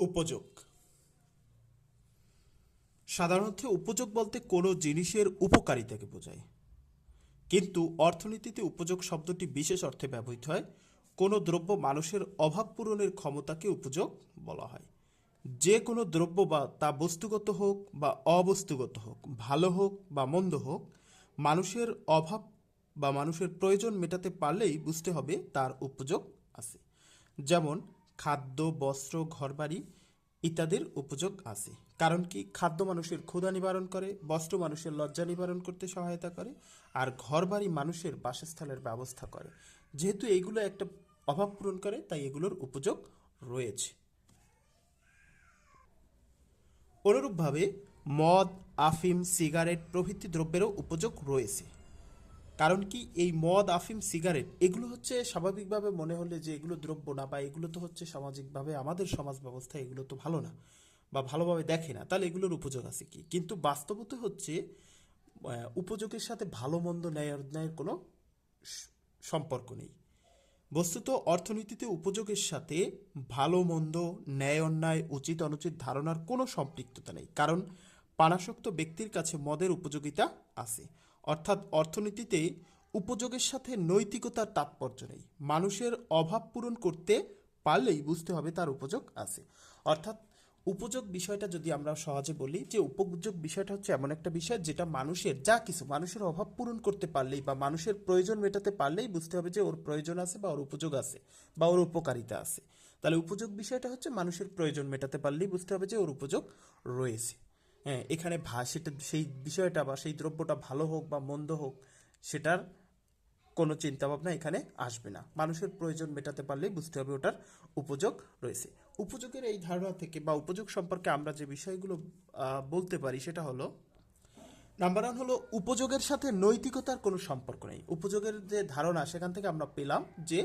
উপযোগ। সাধারণত উপযোগ বলতে কোনো জিনিসের উপকারিতাকে বোঝায়। কিন্তু অর্থনীতিতে উপযোগ শব্দটি বিশেষ অর্থে ব্যবহৃত হয়। কোনো দ্রব্য মানুষের অভাব পূরণের ক্ষমতাকে উপযোগ বলা হয়। যে কোনো দ্রব্য বা তা বস্তুগত হোক বা অবস্তুগত হোক, ভালো হোক বা মন্দ হোক, মানুষের অভাব বা মানুষের প্রয়োজন মেটাতে পারলেই বুঝতে হবে তার উপযোগ আছে। যেমন খাদ্য, বস্ত্র, ঘরবাড়ি ইত্যাদির উপযোগ আছে। কারণ কি? খাদ্য মানুষের ক্ষুধা নিবারণ করে, বস্ত্র মানুষের লজ্জা নিবারণ করতে সহায়তা করে, আর ঘরবাড়ি মানুষের বাসস্থানের ব্যবস্থা করে। যেহেতু এইগুলো একটা অভাব পূরণ করে, তাই এগুলোর উপযোগ রয়েছে। অনুরূপভাবে মদ, আফিম, সিগারেট প্রভৃতি দ্রব্যেরও উপযোগ রয়েছে। কারণ কি এই মদ, আফিম, সিগারেট, এগুলো হচ্ছে স্বাভাবিকভাবে মনে হলে যে এগুলো দ্রব্য না বা এগুলো তো হচ্ছে সামাজিকভাবে আমাদের সমাজ ব্যবস্থা এগুলো তো ভালো না বা ভালোভাবে দেখে না, তাহলে এগুলোর উপযোগ আছে কি? কিন্তু বাস্তবত হচ্ছে উপযোগের সাথে ভালো মন্দ ন্যায় অন্যায়ের কোনো সম্পর্ক নেই। বস্তুত অর্থনীতিতে উপযোগের সাথে ভালো মন্দ ন্যায় অন্যায়, উচিত অনুচিত ধারণার কোনো সম্পৃক্ততা নেই। কারণ পানাসক্ত ব্যক্তির কাছে মদের উপযোগিতা আছে। অর্থাৎ অর্থনীতিতে উপযোগের সাথে নৈতিকতার তাৎপর্য নেই। মানুষের অভাব পূরণ করতে পারলেই বুঝতে হবে তার উপযোগ আছে। অর্থাৎ উপযোগ বিষয়টা যদি আমরা সহজে বলি, যে উপযোগ বিষয়টা হচ্ছে এমন একটা বিষয় যেটা মানুষের যা কিছু, মানুষের অভাব পূরণ করতে পারলেই বা মানুষের প্রয়োজন মেটাতে পারলেই বুঝতে হবে যে ওর প্রয়োজন আছে বা ওর উপযোগ আছে বা ওর উপকারিতা আছে। তাহলে উপযোগ বিষয়টা হচ্ছে মানুষের প্রয়োজন মেটাতে পারলেই বুঝতে হবে যে ওর উপযোগ রয়েছে। হ্যাঁ এখানে সেটা, সেই বিষয়টা বা সেই দ্রব্যটা ভালো হোক বা মন্দ হোক, সেটার কোনো চিন্তাভাবনা এখানে আসবে না। মানুষের প্রয়োজন মেটাতে পারলেই বুঝতে হবে ওটার উপযোগ রয়েছে। উপযোগের এই ধারণা থেকে বা উপযোগ সম্পর্কে আমরা যে বিষয়গুলো বলতে পারি সেটা হলো নাম্বার ওয়ান হলো উপযোগের সাথে নৈতিকতার কোনো সম্পর্ক নেই। উপযোগের যে ধারণা, সেখান থেকে আমরা পেলাম যে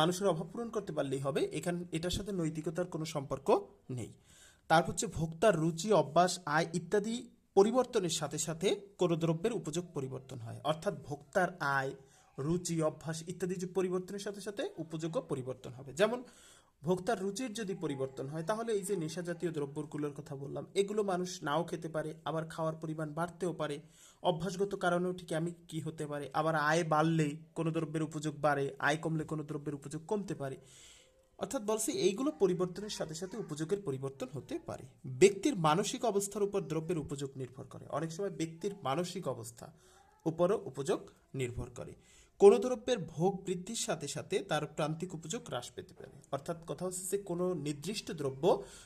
মানুষের অভাব পূরণ করতে পারলেই হবে, এখান, এটার সাথে নৈতিকতার কোনো সম্পর্ক নেই। তার হচ্ছে ভোক্তার রুচি, অভ্যাস, আয় ইত্যাদি পরিবর্তনের সাথে সাথে কোনো দ্রব্যের উপযোগ পরিবর্তন হয়। অর্থাৎ ভোক্তার আয়, রুচি, অভ্যাস ইত্যাদি যে পরিবর্তনের সাথে সাথে উপযোগও পরিবর্তন হবে। যেমন ভোক্তার রুচির যদি পরিবর্তন হয়, তাহলে এই যে নেশা জাতীয় দ্রব্যগুলোর কথা বললাম, এগুলো মানুষ নাও খেতে পারে, আবার খাওয়ার পরিমাণ বাড়তেও পারে। অভ্যাসগত কারণেও ঠিক আমি কি হতে পারে, আবার আয় বাড়লে কোনো দ্রব্যের উপযোগ বাড়ে, আয় কমলে কোনো দ্রব্যের উপযোগ কমতে পারে। অর্থাৎ বলছে এইগুলো পরিবর্তনের সাথে সাথে উপযোগের পরিবর্তন হতে পারে। ব্যক্তির মানসিক অবস্থার উপর দ্রব্যের উপযোগ নির্ভর করে। অনেক সময় ব্যক্তির মানসিক অবস্থা উপরও উপযোগ নির্ভর করে। কোনো দ্রব্যের ভোগ বৃদ্ধির সাথে সাথে তার প্রান্তিক উপযোগ হ্রাস পেতে পারে। অর্থাৎ কথা হচ্ছে যে, কোনো নির্দিষ্ট দ্রব্য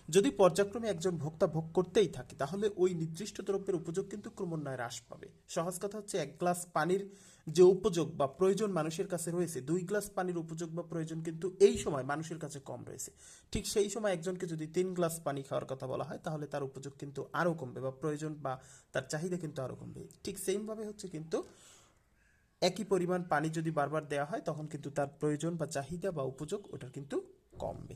যদি পর্যায়ক্রমে একজন ভোক্তা ভোগ করতেই থাকে, তাহলে ওই নির্দিষ্ট দ্রব্যের উপযোগ কিন্তু ক্রমান্বয়ে হ্রাস পাবে। সহজ কথা হচ্ছে, এক গ্লাস পানির যে উপযোগ বা প্রয়োজন মানুষের কাছে রয়েছে, দুই গ্লাস পানির উপযোগ বা প্রয়োজন কিন্তু এই সময় মানুষের কাছে কম রয়েছে। ঠিক সেই সময় একজনকে যদি তিন গ্লাস পানি খাওয়ার কথা বলা হয়, তাহলে তার উপযোগ কিন্তু আরও কমবে বা প্রয়োজন বা তার চাহিদা কিন্তু আরও কমবে। ঠিক সেইমভাবে হচ্ছে কিন্তু একই পরিমাণ পানি যদি বারবার দেওয়া হয়, তখন কিন্তু তার প্রয়োজন বা চাহিদা বা উপযোগ ওটার কিন্তু কমবে।